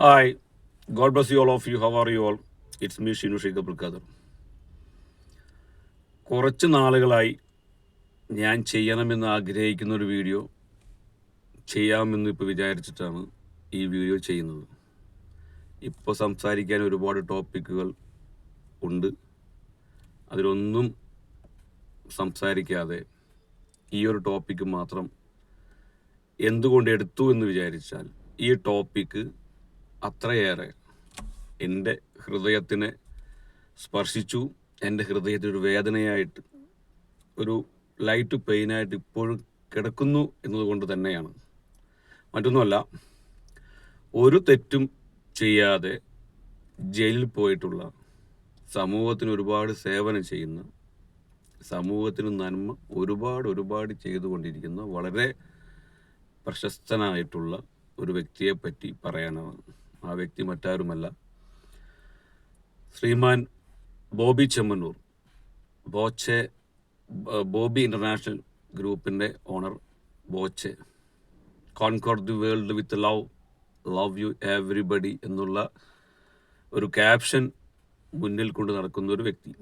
God bless you all of you. How are you all? It's me, Shinu Sheikh Abdul Qadir. കുറച്ച് നാളുകളായി ഞാൻ ചെയ്യണമെന്ന് ആഗ്രഹിക്കുന്ന ഒരു വീഡിയോ ചെയ്യാമെന്ന് ഇപ്പോൾ വിചാരിച്ചിട്ടാണ് ഈ വീഡിയോ ചെയ്യുന്നത് ഇപ്പോൾ സംസാരിക്കാൻ ഒരുപാട് ടോപ്പിക്കുകൾ ഉണ്ട് അതിലൊന്നും സംസാരിക്കാതെ ഈ ഒരു ടോപ്പിക്ക് മാത്രം എന്തുകൊണ്ട് എടുത്തു എന്ന് വിചാരിച്ചാൽ ഈ ടോപ്പിക്ക് അത്രയേറെ എന്റെ ഹൃദയത്തിനെ സ്പർശിച്ചു. എന്റെ ഹൃദയത്തിൽ ഒരു വേദനയായിട്ട് ഒരു ലൈറ്റ് പെയിനായിട്ട് ഇപ്പോഴും കിടക്കുന്നു എന്നതുകൊണ്ട് തന്നെയാണ്. മറ്റൊന്നുമല്ല ഒരു തെറ്റും ചെയ്യാതെ ജയിലിൽ പോയിട്ടുള്ള സമൂഹത്തിന് ഒരുപാട് സേവനം ചെയ്യുന്ന സമൂഹത്തിന് നന്മ ഒരുപാട് ഒരുപാട് ചെയ്തുകൊണ്ടിരിക്കുന്ന വളരെ പ്രശസ്തനായിട്ടുള്ള ഒരു വ്യക്തിയെപ്പറ്റി പറയാനാണ് ആ വ്യക്തി മറ്റാരുമല്ല. ശ്രീമാൻ ബോബി ചെമ്മന്നൂർ ബോച്ചെ ബോബി ഇന്റർനാഷണൽ ഗ്രൂപ്പിന്റെ owner Boche. Conquer the world with love love you everybody എന്നുള്ള ഒരു ക്യാപ്ഷൻ മുന്നിൽ കൊണ്ട് നടക്കുന്ന ഒരു വ്യക്തി.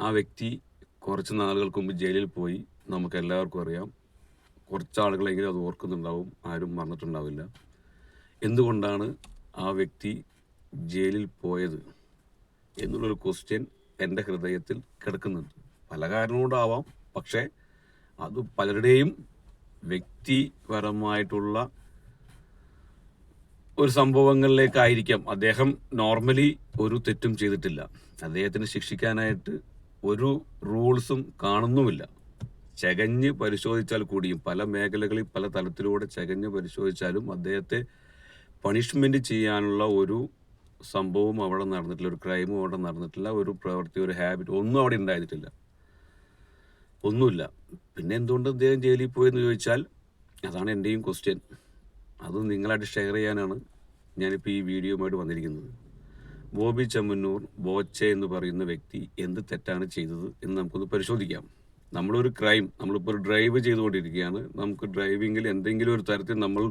ആ വ്യക്തി കുറച്ച് നാളുകൾക്ക് മുമ്പ് ജയിലിൽ പോയി. നമുക്ക് എല്ലാവർക്കും അറിയാം. കുറച്ച് ആളുകളെങ്കിലും അത് ഓർക്കുന്നുണ്ടാവും. ആരും മറന്നിട്ടുണ്ടാവില്ല. എന്തുകൊണ്ടാണ് ആ വ്യക്തി ജയിലിൽ പോയത് എന്നുള്ളൊരു ക്വസ്റ്റ്യൻ എന്റെ ഹൃദയത്തിൽ കിടക്കുന്നുണ്ട്. പല കാരണം കൊണ്ടാവാം പക്ഷേ അത് പലരുടെയും വ്യക്തിപരമായിട്ടുള്ള ഒരു സംഭവങ്ങളിലേക്കായിരിക്കാം. അദ്ദേഹം നോർമലി ഒരു തെറ്റും ചെയ്തിട്ടില്ല. അദ്ദേഹത്തിന് ശിക്ഷിക്കാനായിട്ട് ഒരു റൂൾസും കാണുന്നുമില്ല. ചകഞ്ഞ് പരിശോധിച്ചാൽ കൂടിയും പല മേഖലകളിൽ പല തലത്തിലൂടെ ചകഞ്ഞ് പരിശോധിച്ചാലും അദ്ദേഹത്തെ പണിഷ്മെന്റ് ചെയ്യാനുള്ള ഒരു സംഭവം അവിടെ നടന്നിട്ടില്ല ഒരു ക്രൈമും അവിടെ നടന്നിട്ടില്ല ഒരു പ്രവൃത്തി ഒരു ഹാബിറ്റ് ഒന്നും അവിടെ ഉണ്ടായിരുന്നിട്ടില്ല. ഒന്നുമില്ല. പിന്നെ എന്തുകൊണ്ട് അദ്ദേഹം ജയിലിൽ പോയെന്ന് ചോദിച്ചാൽ അതാണ് എന്റെയും ക്വസ്റ്റ്യൻ അത് നിങ്ങളായിട്ട് ഷെയർ ചെയ്യാനാണ് ഞാനിപ്പോൾ ഈ വീഡിയോയുമായിട്ട് വന്നിരിക്കുന്നത്. ബോബി ചമ്മന്നൂർ ബോച്ചെ എന്ന് പറയുന്ന വ്യക്തി എന്ത് തെറ്റാണ് ചെയ്തത് എന്ന് നമുക്കൊന്ന് പരിശോധിക്കാം. നമ്മളൊരു ക്രൈം നമ്മളിപ്പോൾ ഡ്രൈവ് ചെയ്തുകൊണ്ടിരിക്കുകയാണ്. നമുക്ക് ഡ്രൈവിങ്ങിൽ എന്തെങ്കിലും ഒരു തരത്തിൽ നമ്മൾ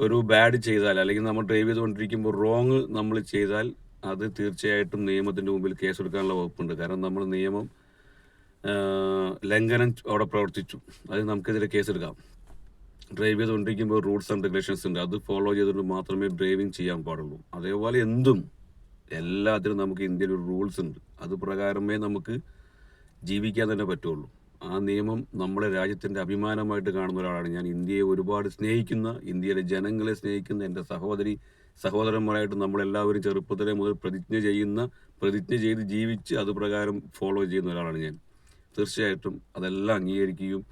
ഒരു ബാഡ് ചെയ്താൽ അല്ലെങ്കിൽ നമ്മൾ ഡ്രൈവ് ചെയ്തുകൊണ്ടിരിക്കുമ്പോൾ റോങ് നമ്മൾ ചെയ്താൽ അത് തീർച്ചയായിട്ടും നിയമത്തിന്റെ മുമ്പിൽ കേസെടുക്കാനുള്ള വകുപ്പുണ്ട്. കാരണം നമ്മൾ നിയമം ലംഘനം അവിടെ പ്രവർത്തിച്ചു. അത് നമുക്കെതിരെ കേസെടുക്കാം. ഡ്രൈവ് ചെയ്തുകൊണ്ടിരിക്കുമ്പോൾ റൂൾസ് ആൻഡ് റെഗുലേഷൻസ് ഉണ്ട്. അത് ഫോളോ ചെയ്തുകൊണ്ട് മാത്രമേ ഡ്രൈവിംഗ് ചെയ്യാൻ പാടുള്ളൂ. അതേപോലെ എന്തും എല്ലാത്തിനും നമുക്ക് ഇന്ത്യയിൽ ഒരു റൂൾസ് ഉണ്ട്. അത് പ്രകാരമേ നമുക്ക് ജീവിക്കാൻ തന്നെ പറ്റുള്ളൂ. ആ നിയമം നമ്മുടെ രാജ്യത്തിന്റെ അഭിമാനമായിട്ട് കാണുന്ന ഒരാളാണ്. ഞാൻ ഇന്ത്യയെ ഒരുപാട് സ്നേഹിക്കുന്ന ഇന്ത്യയിലെ ജനങ്ങളെ സ്നേഹിക്കുന്ന എന്റെ സഹോദരി സഹോദരന്മാരായിട്ട് നമ്മളെല്ലാവരും ചെറുപ്പത്തിലെ മുതൽ പ്രതിജ്ഞ ചെയ്യുന്ന പ്രതിജ്ഞ ചെയ്ത് ജീവിച്ച് അതുപ്രകാരം ഫോളോ ചെയ്യുന്ന ഒരാളാണ് ഞാൻ. തീർച്ചയായിട്ടും അതെല്ലാം അംഗീകരിക്കുകയും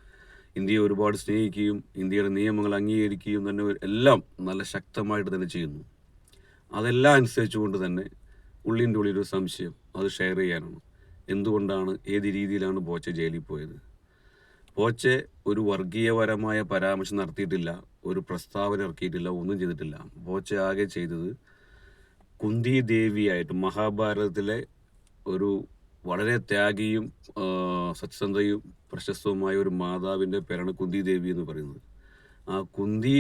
ഇന്ത്യയെ ഒരുപാട് സ്നേഹിക്കുകയും ഇന്ത്യയുടെ നിയമങ്ങൾ അംഗീകരിക്കുകയും തന്നെ എല്ലാം നല്ല ശക്തമായിട്ട് തന്നെ ചെയ്യുന്നു. അതെല്ലാം അനുസരിച്ചുകൊണ്ട് തന്നെ ഉള്ളിന്റെ ഉള്ളിൽ ഒരു സംശയം അത് ഷെയർ ചെയ്യാനാണ്. എന്തുകൊണ്ടാണ് ഏത് രീതിയിലാണ് ബോച്ചെ ജയിലിൽ പോയത്? ബോച്ചെ ഒരു വർഗീയപരമായ പരാമർശം നടത്തിയിട്ടില്ല ഒരു പ്രസ്താവന ഇറക്കിയിട്ടില്ല ഒന്നും ചെയ്തിട്ടില്ല. ബോച്ചെ ആകെ ചെയ്തത് കുന്തി ദേവിയായിട്ട് മഹാഭാരതത്തിലെ ഒരു വളരെ ത്യാഗിയും സത്യസന്ധയും പ്രശസ്തവുമായ ഒരു മാതാവിന്റെ പേരാണ് കുന്തി ദേവി എന്ന് പറയുന്നത്. ആ കുന്തി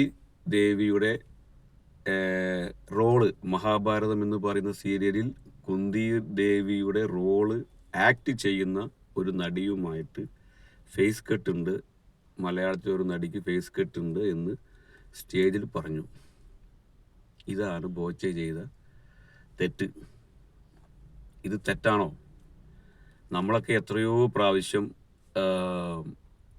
ദേവിയുടെ റോൾ മഹാഭാരതം എന്ന് പറയുന്ന സീരിയലിൽ കുന്തി ദേവിയുടെ റോൾ ആക്ട് ചെയ്യുന്ന ഒരു നടിയുമായിട്ട് ഫേസ് കട്ട് ഉണ്ട്. മലയാളത്തിലെ ഒരു നടിക്ക് ഫേസ് കട്ട് ഉണ്ട് എന്ന് സ്റ്റേജിൽ പറഞ്ഞു. ഇതാണ് ബോച്ചെ ചെയ്ത തെറ്റ്. ഇത് തെറ്റാണോ? നമ്മളൊക്കെ എത്രയോ പ്രാവശ്യം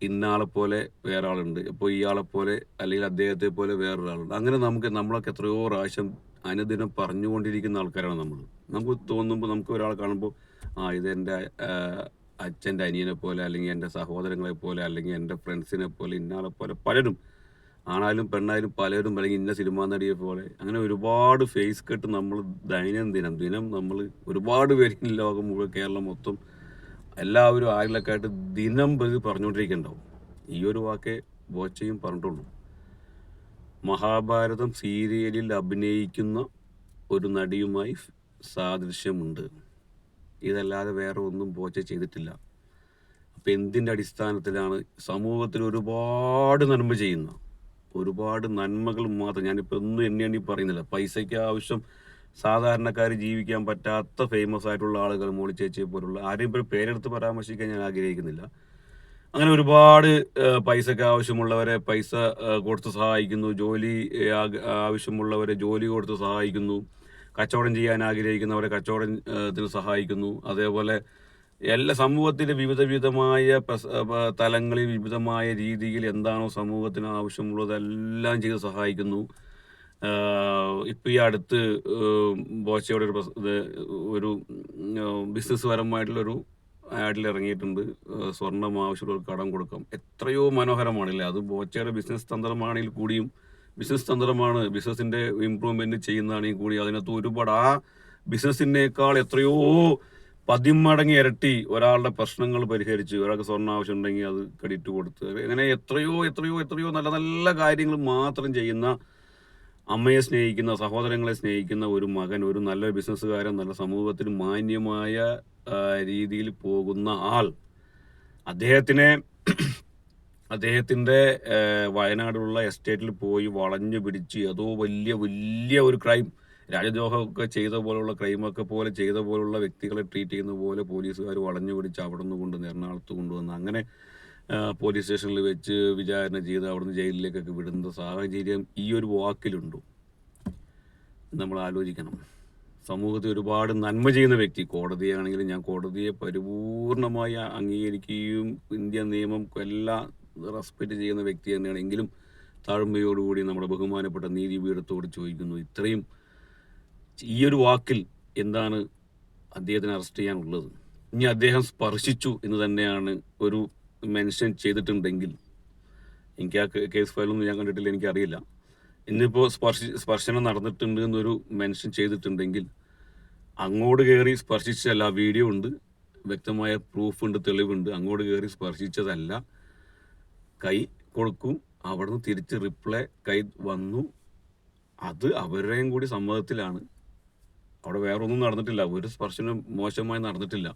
ഇന്നാളെ പോലെ വേറെ ആളുണ്ട് ഇപ്പോൾ ഇയാളെ പോലെ അല്ലെങ്കിൽ അദ്ദേഹത്തെ പോലെ വേറൊരാളുണ്ട്. അങ്ങനെ നമുക്ക് നമ്മളൊക്കെ എത്രയോ പ്രാവശ്യം അനുദിനം പറഞ്ഞുകൊണ്ടിരിക്കുന്ന ആൾക്കാരാണ് നമ്മൾ നമുക്ക് തോന്നുമ്പോൾ നമുക്ക് ഒരാളെ കാണുമ്പോൾ ആ ആഹ്, അച്ഛന്റെ അനിയനെ പോലെ അല്ലെങ്കിൽ എന്റെ സഹോദരങ്ങളെ പോലെ അല്ലെങ്കിൽ എന്റെ ഫ്രണ്ട്സിനെ പോലെ ഇന്നാളെ പോലെ പലരും ആണായാലും പെണ്ണായാലും പലരും അല്ലെങ്കിൽ ഇന്ന സിനിമാ നടിയെ പോലെ അങ്ങനെ ഒരുപാട് ഫേസ് കെട്ട് നമ്മൾ ദൈനംദിനം ദിനം നമ്മൾ ഒരുപാട് പേര് ലോകം മുഴുവൻ കേരളം മൊത്തം എല്ലാവരും ആരിലൊക്കെ ആയിട്ട് ദിനം പ്രതി പറഞ്ഞുകൊണ്ടിരിക്കുന്നുണ്ടാവും. ഈ ഒരു വാക്കേ ബോച്ചയും പറഞ്ഞിട്ടുള്ളൂ. മഹാഭാരതം സീരിയലിൽ അഭിനയിക്കുന്ന ഒരു നടിയുമായി സാദൃശ്യമുണ്ട്. ഇതല്ലാതെ വേറെ ഒന്നും പോച്ച ചെയ്തിട്ടില്ല. അപ്പം എന്തിന്റെ അടിസ്ഥാനത്തിലാണ് സമൂഹത്തിൽ ഒരുപാട് നന്മ ചെയ്യുന്ന ഒരുപാട് നന്മകൾ മാത്രം. ഞാനിപ്പോൾ ഒന്നും എണ്ണി എണ്ണി പറയുന്നില്ല. പൈസയ്ക്ക് ആവശ്യം സാധാരണക്കാർ ജീവിക്കാൻ പറ്റാത്ത ഫേമസ് ആയിട്ടുള്ള ആളുകൾ മോളി ചേച്ചിയെ പോലുള്ള ആരെയും ഇപ്പോൾ പേരെടുത്ത് പരാമർശിക്കാൻ ഞാൻ ആഗ്രഹിക്കുന്നില്ല. അങ്ങനെ ഒരുപാട് പൈസയ്ക്ക് ആവശ്യമുള്ളവരെ പൈസ കൊടുത്ത് സഹായിക്കുന്നു. ജോലി ആവശ്യമുള്ളവരെ ജോലി കൊടുത്ത് സഹായിക്കുന്നു. കച്ചവടം ചെയ്യാൻ ആഗ്രഹിക്കുന്നവരെ കച്ചവടത്തിന് സഹായിക്കുന്നു. അതേപോലെ എല്ലാ സമൂഹത്തിലെ വിവിധ വിധമായ തലങ്ങളിൽ വിവിധമായ രീതിയിൽ എന്താണോ സമൂഹത്തിന് ആവശ്യമുള്ളതെല്ലാം ചെയ്ത് സഹായിക്കുന്നു. ഇപ്പം ഈ അടുത്ത് ബോച്ചയുടെ ഒരു ഒരു ബിസിനസ് പരമായിട്ടുള്ളൊരു ആഡിൽ ഇറങ്ങിയിട്ടുണ്ട്. സ്വർണം ആവശ്യമുള്ളവർക്ക് കടം കൊടുക്കാം. എത്രയോ മനോഹരമാണല്ലേ? അത് ബോച്ചയുടെ ബിസിനസ് തന്ത്രമാണെങ്കിൽ കൂടിയും ബിസിനസ് തന്ത്രമാണ്. ബിസിനസിന്റെ ഇംപ്രൂവ്മെന്റ് ചെയ്യുന്നതാണെങ്കിൽ കൂടി അതിനകത്ത് ഒരുപാട് ആ ബിസിനസ്സിനേക്കാൾ എത്രയോ പതിമടങ്ങി ഇരട്ടി ഒരാളുടെ പ്രശ്നങ്ങൾ പരിഹരിച്ച് ഒരാൾക്ക് സ്വർണ ആവശ്യം ഉണ്ടെങ്കിൽ അത് ക്രെഡിറ്റ് കൊടുത്ത്. അങ്ങനെ എത്രയോ എത്രയോ എത്രയോ നല്ല നല്ല കാര്യങ്ങൾ മാത്രം ചെയ്യുന്ന അമ്മയെ സ്നേഹിക്കുന്ന സഹോദരങ്ങളെ സ്നേഹിക്കുന്ന ഒരു മകൻ ഒരു നല്ല ബിസിനസ്സുകാരൻ നല്ല സമൂഹത്തിൽ മാന്യമായ രീതിയിൽ പോകുന്ന ആൾ. അദ്ദേഹത്തിനെ അദ്ദേഹത്തിന്റെ ആ, വയനാടുള്ള എസ്റ്റേറ്റിൽ പോയി വളഞ്ഞു പിടിച്ച് അതോ വലിയ വലിയ ഒരു ക്രൈം രാജദ്രോഹമൊക്കെ ചെയ്ത പോലുള്ള ക്രൈമൊക്കെ പോലെ ചെയ്ത പോലുള്ള വ്യക്തികളെ ട്രീറ്റ് ചെയ്യുന്ന പോലെ പോലീസുകാർ വളഞ്ഞു പിടിച്ച് അവിടെ നിന്ന് കൊണ്ടുവന്ന് എറണാകുളത്ത് കൊണ്ടുവന്ന് അങ്ങനെ പോലീസ് സ്റ്റേഷനിൽ വെച്ച് വിചാരണ ചെയ്ത് അവിടുന്ന് ജയിലിലേക്കൊക്കെ വിടുന്ന സാഹചര്യം ഈ ഒരു വാക്കിലുണ്ടോ. നമ്മൾ ആലോചിക്കണം. സമൂഹത്തിൽ ഒരുപാട് നന്മ ചെയ്യുന്ന വ്യക്തി കോടതിയാണെങ്കിലും ഞാൻ കോടതിയെ പരിപൂർണമായി അംഗീകരിക്കുകയും ഇന്ത്യ നിയമം എല്ലാം റെസ്പെക്റ്റ് ചെയ്യുന്ന വ്യക്തി തന്നെയാണ്. എങ്കിലും താഴ്മയോടുകൂടി നമ്മുടെ ബഹുമാനപ്പെട്ട നീതിപീഠത്തോട് ചോദിക്കുന്നു ഇത്രയും ഈ ഒരു വാക്കിൽ എന്താണ് അദ്ദേഹത്തിന് അറസ്റ്റ് ചെയ്യാനുള്ളത്? ഇനി അദ്ദേഹം സ്പർശിച്ചു എന്ന് തന്നെയാണ് ഒരു മെൻഷൻ ചെയ്തിട്ടുണ്ടെങ്കിൽ. എനിക്ക് ആ കേസ് ഫയലൊന്നും ഞാൻ കണ്ടിട്ടില്ല എനിക്കറിയില്ല. ഇന്നിപ്പോൾ സ്പർശി സ്പർശനം നടന്നിട്ടുണ്ട് എന്നൊരു മെൻഷൻ ചെയ്തിട്ടുണ്ടെങ്കിൽ അങ്ങോട്ട് കയറി സ്പർശിച്ചതല്ല വീഡിയോ ഉണ്ട്. വ്യക്തമായ പ്രൂഫ് ഉണ്ട് തെളിവുണ്ട്. അങ്ങോട്ട് കയറി സ്പർശിച്ചതല്ല. കൈ കൊടുക്കും. അവിടുന്ന് തിരിച്ച് റിപ്ലൈ കൈ വന്നു. അത് അവരുടെയും കൂടി സമ്മതത്തിലാണ്. അവിടെ വേറൊന്നും നടന്നിട്ടില്ല. ഒരു സ്പർശനം മോശമായി നടന്നിട്ടില്ല.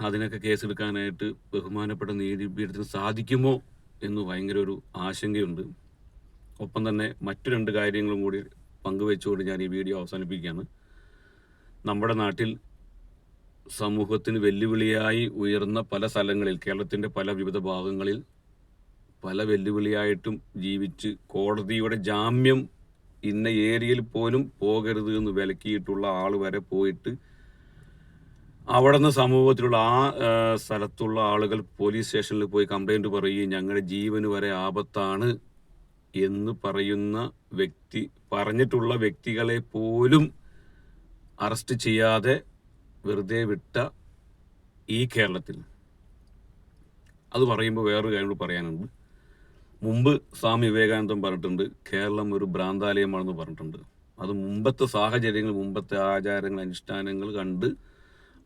അതിനൊക്കെ കേസെടുക്കാനായിട്ട് ബഹുമാനപ്പെട്ട നീതിപീഠത്തിന് സാധിക്കുമോ എന്ന് ഭയങ്കര ഒരു ആശങ്കയുണ്ട്. ഒപ്പം തന്നെ മറ്റു രണ്ട് കാര്യങ്ങളും കൂടി പങ്കുവെച്ചുകൊണ്ട് ഞാൻ ഈ വീഡിയോ അവസാനിപ്പിക്കുകയാണ്. നമ്മുടെ നാട്ടിൽ സമൂഹത്തിന് വെല്ലുവിളിയായി ഉയർന്ന പല സ്ഥലങ്ങളിൽ കേരളത്തിന്റെ പല വിവിധ ഭാഗങ്ങളിൽ പല വെല്ലുവിളിയായിട്ടും ജീവിച്ച് കോടതിയുടെ ജാമ്യം ഇന്ന ഏരിയയിൽ പോലും പോകരുത് എന്ന് വിലക്കിയിട്ടുള്ള ആൾ വരെ പോയിട്ട് അവിടെ നിന്ന് സമൂഹത്തിലുള്ള ആ സ്ഥലത്തുള്ള ആളുകൾ പോലീസ് സ്റ്റേഷനിൽ പോയി കംപ്ലൈന്റ് പറയുകയും ഞങ്ങളുടെ ജീവന് വരെ ആപത്താണ് എന്ന് പറയുന്ന വ്യക്തി പറഞ്ഞിട്ടുള്ള വ്യക്തികളെ പോലും അറസ്റ്റ് ചെയ്യാതെ വെറുതെ വിട്ട ഈ കേരളത്തിൽ. അത് പറയുമ്പോൾ വേറൊരു കാര്യം പറയാനുണ്ട്. മുമ്പ് സ്വാമി വിവേകാനന്ദൻ പറഞ്ഞിട്ടുണ്ട് കേരളം ഒരു ഭ്രാന്താലയമാണെന്ന് പറഞ്ഞിട്ടുണ്ട്. അത് മുമ്പത്തെ സാഹചര്യങ്ങൾ മുമ്പത്തെ ആചാരങ്ങൾ അനുഷ്ഠാനങ്ങൾ കണ്ട്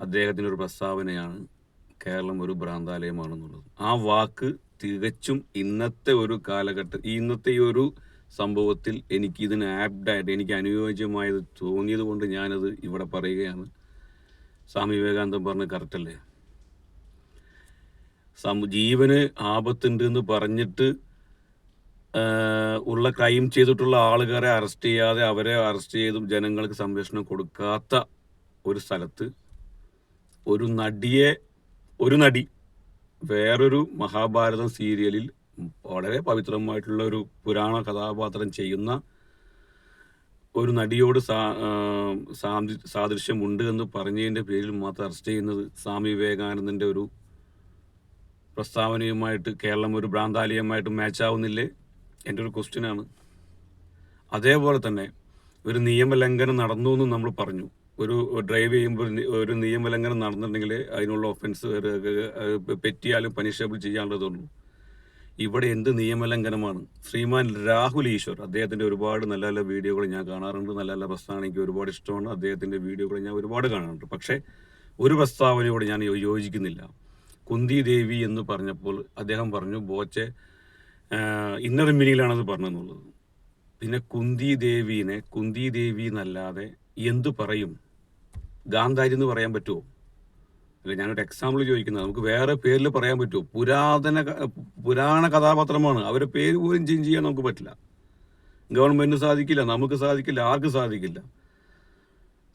അദ്ദേഹത്തിന്റെ ഒരു പ്രസ്താവനയാണ് കേരളം ഒരു ഭ്രാന്താലയമാണെന്നുള്ളത്. ആ വാക്ക് തികച്ചും ഇന്നത്തെ ഒരു കാലഘട്ടം ഇന്നത്തെ ഈ ഒരു സംഭവത്തിൽ എനിക്ക് ആപ്ഡായിട്ട് എനിക്ക് അനുയോജ്യമായത് തോന്നിയത് കൊണ്ട് ഞാനത് ഇവിടെ പറയുകയാണ്. സ്വാമി വിവേകാനന്ദൻ പറഞ്ഞ കറക്റ്റ് അല്ലേ സം- ജീവന് ആപത്തുണ്ട് എന്ന് പറഞ്ഞിട്ട് ഉള്ള ക്രൈം ചെയ്തിട്ടുള്ള ആളുകാരെ അറസ്റ്റ് ചെയ്യാതെ അവരെ അറസ്റ്റ് ചെയ്തും ജനങ്ങൾക്ക് സംരക്ഷണം കൊടുക്കാത്ത ഒരു സ്ഥലത്ത് ഒരു നടിയെ ഒരു നടി വേറൊരു മഹാഭാരതം സീരിയലിൽ വളരെ പവിത്രമായിട്ടുള്ള ഒരു പുരാണ കഥാപാത്രം ചെയ്യുന്ന ഒരു നടിയോട് സാദൃശ്യമുണ്ട് എന്ന് പറഞ്ഞതിന്റെ പേരിൽ മാത്രം അറസ്റ്റ് ചെയ്യുന്നത് സ്വാമി വിവേകാനന്ദന്റെ ഒരു പ്രസ്താവനയുമായിട്ട് കേരളം ഒരു ഭ്രാന്താലയമായിട്ട് മാച്ച് ആവുന്നില്ലേ? എന്റെ ഒരു ക്വസ്റ്റ്യനാണ് അതേപോലെ തന്നെ ഒരു നിയമലംഘനം നടന്നു എന്ന് നമ്മൾ പറഞ്ഞു. ഒരു ഡ്രൈവ് ചെയ്യുമ്പോൾ ഒരു നിയമലംഘനം നടന്നിട്ടുണ്ടെങ്കിൽ അതിനുള്ള ഒഫൻസ് പെറ്റിയാലും പനിഷബിൾ ചെയ്യാനുള്ളതുള്ളൂ ഇവിടെ എന്ത് നിയമലംഘനമാണ്? ശ്രീമാൻ രാഹുൽ ഈശ്വർ അദ്ദേഹത്തിന്റെ ഒരുപാട് നല്ല നല്ല വീഡിയോകൾ ഞാൻ കാണാറുണ്ട്. നല്ല നല്ല പ്രസ്താവന എനിക്ക് ഒരുപാട് ഇഷ്ടമാണ്. അദ്ദേഹത്തിന്റെ വീഡിയോകൾ ഞാൻ ഒരുപാട് കാണാറുണ്ട്. പക്ഷേ ഒരു പ്രസ്താവനയോട് ഞാൻ യോജിക്കുന്നില്ല. കുന്തി ദേവി എന്ന് പറഞ്ഞപ്പോൾ അദ്ദേഹം പറഞ്ഞു ബോച്ചെ ഇന്നർ മീനിങ്ങിലാണത് പറഞ്ഞെന്നുള്ളത്. പിന്നെ കുന്തി ദേവീനെ കുന്തി ദേവി എന്നല്ലാതെ എന്തു പറയും? ഗാന്ധാരി എന്ന് പറയാൻ പറ്റുമോ അല്ല ഞാനൊരു എക്സാമ്പിൾ ചോദിക്കുന്നത്. നമുക്ക് വേറെ പേരിൽ പറയാൻ പറ്റുമോ? പുരാതന പുരാണ കഥാപാത്രമാണ്. അവരുടെ പേര് പോലും ചേഞ്ച് ചെയ്യാൻ നമുക്ക് പറ്റില്ല. ഗവൺമെന്റിന് സാധിക്കില്ല നമുക്ക് സാധിക്കില്ല ആർക്കും സാധിക്കില്ല?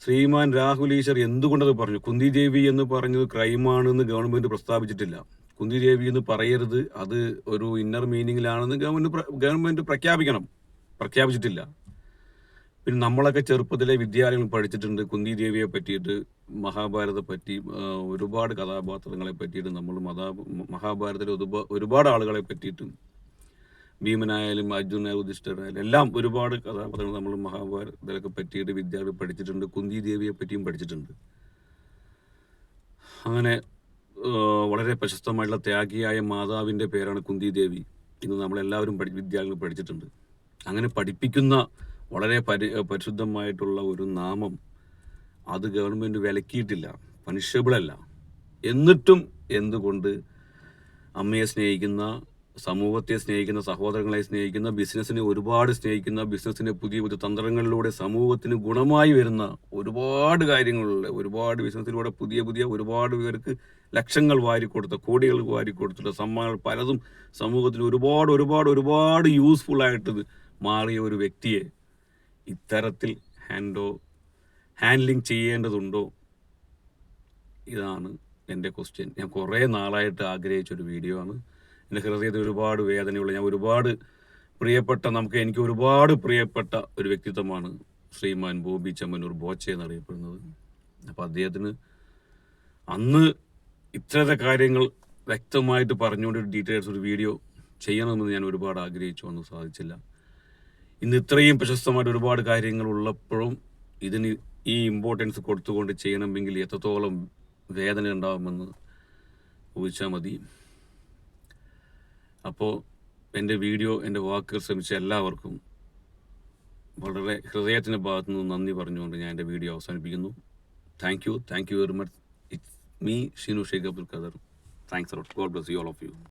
ശ്രീമാൻ രാഹുൽ ഈശ്വർ എന്തുകൊണ്ടത് പറഞ്ഞു? കുന്തി ദേവി എന്ന് പറഞ്ഞത് ക്രൈമാണെന്ന് ഗവൺമെന്റ് പ്രസ്താവിച്ചിട്ടില്ല. കുന്തി ദേവി എന്ന് പറയരുത്. അത് ഒരു ഇന്നർ മീനിങ്ങിലാണെന്ന് ഗവൺമെന്റ് ഗവൺമെന്റ് പ്രഖ്യാപിക്കണം. പ്രഖ്യാപിച്ചിട്ടില്ല. പിന്നെ നമ്മളൊക്കെ ചെറുപ്പത്തിലെ വിദ്യാലയങ്ങൾ പഠിച്ചിട്ടുണ്ട്. കുന്തി ദേവിയെ പറ്റിയിട്ട് മഹാഭാരതത്തെ പറ്റി ഒരുപാട് കഥാപാത്രങ്ങളെ പറ്റിയിട്ട് നമ്മൾ മതാ മഹാഭാരതത്തിലെ ഒരുപാട് ആളുകളെ പറ്റിയിട്ടും ഭീമനായാലും അർജുന ഉദിഷ്ഠനായാലും എല്ലാം ഒരുപാട് കഥാപാത്രങ്ങൾ നമ്മൾ മഹാഭാരതത്തിലൊക്കെ പറ്റിയിട്ട് വിദ്യാർത്ഥി പഠിച്ചിട്ടുണ്ട് കുന്തി ദേവിയെ പറ്റിയും പഠിച്ചിട്ടുണ്ട്. അങ്ങനെ വളരെ പ്രശസ്തമായിട്ടുള്ള ത്യാഗിയായ മാതാവിന്റെ പേരാണ് കുന്തി ദേവി ഇന്ന് നമ്മളെല്ലാവരും പഠി വിദ്യാർത്ഥികൾ പഠിച്ചിട്ടുണ്ട്. അങ്ങനെ പഠിപ്പിക്കുന്ന വളരെ പരി പരിശുദ്ധമായിട്ടുള്ള ഒരു നാമം അത് ഗവൺമെന്റ് വിലക്കിയിട്ടില്ല. പണിഷബിൾ അല്ല. എന്നിട്ടും എന്തുകൊണ്ട് അമ്മയെ സ്നേഹിക്കുന്ന സമൂഹത്തെ സ്നേഹിക്കുന്ന സഹോദരങ്ങളെ സ്നേഹിക്കുന്ന ബിസിനസ്സിനെ ഒരുപാട് സ്നേഹിക്കുന്ന ബിസിനസ്സിന്റെ പുതിയ പുതിയ തന്ത്രങ്ങളിലൂടെ സമൂഹത്തിന് ഗുണമായി വരുന്ന ഒരുപാട് കാര്യങ്ങളുള്ള ഒരുപാട് ബിസിനസ്സിലൂടെ പുതിയ പുതിയ ഒരുപാട് പേർക്ക് ലക്ഷങ്ങൾ വാരിക്കൊടുത്ത കോടികൾ വാരിക്കൊടുത്തിട്ട് സമ്മാനങ്ങൾ പലതും സമൂഹത്തിന് ഒരുപാട് ഒരുപാട് ഒരുപാട് യൂസ്ഫുൾ ആയിട്ട് മാറിയ ഒരു വ്യക്തിയെ ഇത്തരത്തിൽ ഹാൻഡോ ഹാൻഡ്ലിങ് ചെയ്യേണ്ടതുണ്ടോ? ഇതാണ് എന്റെ ക്വസ്റ്റ്യൻ. ഞാൻ കുറേ നാളായിട്ട് ആഗ്രഹിച്ചൊരു വീഡിയോ ആണ്. എന്റെ ഹൃദയത്തിൽ ഒരുപാട് വേദനയുള്ള ഞാൻ ഒരുപാട് പ്രിയപ്പെട്ട നമുക്ക് എനിക്ക് ഒരുപാട് പ്രിയപ്പെട്ട ഒരു വ്യക്തിത്വമാണ് ശ്രീമാൻ ബോബി ചമ്മനൂർ ബോച്ചെ എന്നറിയപ്പെടുന്നത്. അപ്പോൾ അദ്ദേഹത്തിന് അന്ന് ഇത്രത്തെ കാര്യങ്ങൾ വ്യക്തമായിട്ട് പറഞ്ഞുകൊണ്ട് ഒരു ഡീറ്റെയിൽസ് ഒരു വീഡിയോ ചെയ്യണമെന്ന് ഞാൻ ഒരുപാട് ആഗ്രഹിച്ചു വന്നു സാധിച്ചില്ല. ഇന്ന് ഇത്രയും പ്രശസ്തമായിട്ട് ഒരുപാട് കാര്യങ്ങൾ ഉള്ളപ്പോഴും ഇതിന് ഈ ഇമ്പോർട്ടൻസ് കൊടുത്തുകൊണ്ട് ചെയ്യണമെങ്കിൽ എത്രത്തോളം വേദന ഉണ്ടാകുമെന്ന് ഊഹിച്ചാൽ മതി. അപ്പോൾ എന്റെ വീഡിയോ എന്റെ വാക്കുകൾ ശ്രമിച്ച എല്ലാവർക്കും വളരെ ഹൃദയത്തിന്റെ ഭാഗത്തു നിന്ന് നന്ദി പറഞ്ഞുകൊണ്ട് ഞാൻ എന്റെ വീഡിയോ അവസാനിപ്പിക്കുന്നു. Thank you thank you very much it's me Shinu Sheikh Abdul Khader thanks God bless you all of you